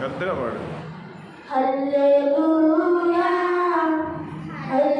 పెద్దగా పాడు హల్లెలూయా హల్లెలూయా